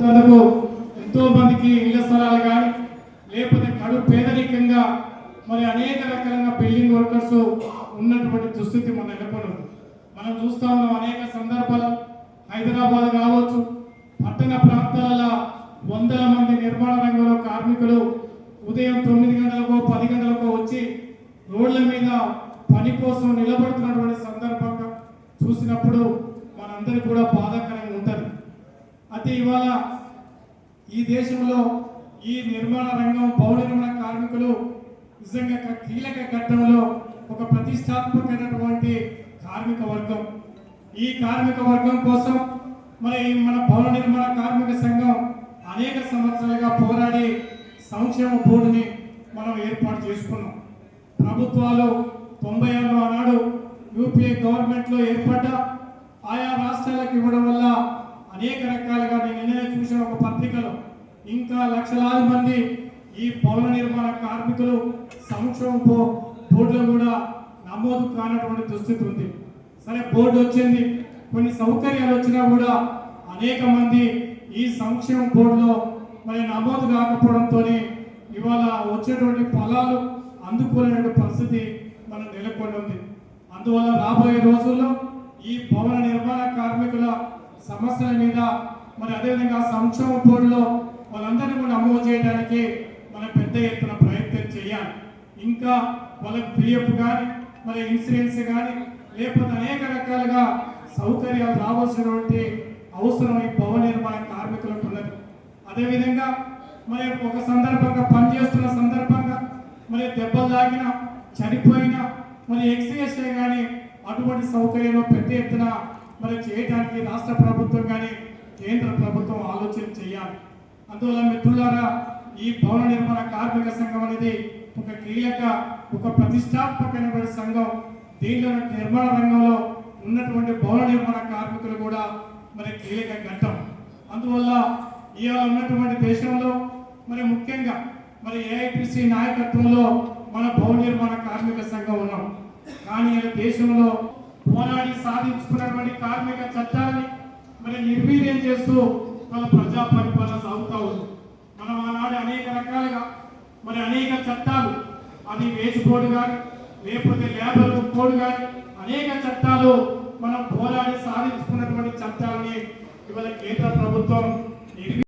తనకు ఎంతో మందికి ఇళ్ళ స్థలాలు కానీ లేకపోతే కడు పేదరికంగా మరి అనేక రకాల బిల్డింగ్ వర్కర్స్ ఉన్నటువంటి దుస్థితి మన నెలకొని మనం చూస్తా ఉన్నాం అనేక సందర్భాలు హైదరాబాద్ కావచ్చు పట్టణ ప్రాంతాలలో వందల మంది నిర్మాణ రంగంలో కార్మికులు ఉదయం తొమ్మిది గంటలకు పది గంటలకు వచ్చి రోడ్ల మీద పని కోసం నిలబడుతున్నటువంటి సందర్భంగా చూసినప్పుడు మనందరికీ కూడా బాధాకరంగా ఉంటుంది. అయితే ఇవాళ ఈ దేశంలో ఈ నిర్మాణ రంగం పౌర నిర్మాణ కార్మికులు నిజంగా కీలక ఘట్టంలో ఒక ప్రతిష్టాత్మకమైనటువంటి కార్మిక వర్గం. ఈ కార్మిక వర్గం కోసం మరి మన భవన నిర్మాణ కార్మిక సంఘం అనేక సంవత్సరాలుగా పోరాడి సంక్షేమ బోర్డుని మనం ఏర్పాటు చేసుకున్నాం. ప్రభుత్వాలు తొంభై ఆరులో ఆనాడు యూపీఏ గవర్నమెంట్లో ఏర్పడ్డ ఆయా రాష్ట్రాలకు ఇవ్వడం వల్ల అనేక రకాల ఇంకా లక్షలాది మంది ఈ పౌర నిర్మాణ కార్మికులు సంక్షేమ బోర్డులో కూడా నమోదు కానటువంటి దుస్థితి ఉంది. సరే బోర్డు వచ్చింది. కొన్ని సౌకర్యాలు వచ్చినా కూడా అనేక మంది ఈ సంక్షేమ బోర్డులో మరి నమోదు కాకపోవడంతో ఇవాళ వచ్చేటువంటి ఫలాలు అందుకోలేని పరిస్థితి మనం నెలకొని ఉంది. అందువల్ల రాబోయే రోజుల్లో ఈ భవన నిర్మాణ కార్మికుల సమస్యల మీద మరి అదేవిధంగా సంక్షేమ బోర్డులో వాళ్ళందరినీ కూడా నమోదు చేయడానికి మనం పెద్ద ఎత్తున ప్రయత్నం చేయాలి. ఇంకా వాళ్ళకి పిఎఫ్ కానీ మరి ఇన్సూరెన్స్ కానీ లేకపోతే అనేక రకాలుగా సౌకర్యాలు రావాల్సినటువంటి అవసరం ఈ భవన నిర్మాణ కార్మికులకు ఉన్నది. అదేవిధంగా మరి ఒక సందర్భంగా పనిచేస్తున్న సందర్భంగా మరి దెబ్బలు తాగిన చనిపోయిన మరి ఎక్స్గ్రేస్ కానీ అటువంటి సౌకర్యాలు పెద్ద ఎత్తున మరి చేయడానికి రాష్ట్ర ప్రభుత్వం కానీ కేంద్ర ప్రభుత్వం ఆలోచన చేయాలి. అందువల్ల మిత్రులారా ఈ భవన నిర్మాణ కార్మిక సంఘం అనేది ఒక కీలక ఒక ప్రతిష్టాత్మకమైన సంఘం. దీనిలో నిర్మాణ రంగంలో ఉన్నటువంటి భవన నిర్మాణ కార్మికులు కూడా మరి కీలక ఘట్టం. అందువల్ల ఇవాళ ఉన్నటువంటి దేశంలో మరి ముఖ్యంగా మరి ఏఐపిసి నాయకత్వంలో మన భవన నిర్మాణ కార్మిక సంఘం ఉన్నాం. కానీ దేశంలో పోరాడి సాధించుకున్నటువంటి కార్మిక చట్టాన్ని మరి నిర్వీర్యం చేస్తూ వాళ్ళ ప్రజా పరిపాలన సాగుతా ఉంది మనం ఆనాడు అనేక రకాలుగా మరి అనేక చట్టాలు అది వేజ్ కోడ్ కానీ లేకపోతే లేబర్ కోడ్ కానీ అనేక చట్టాలు మనం పోరాడి సాధించుకున్నటువంటి చట్టాలని ఇవాళ కేంద్ర ప్రభుత్వం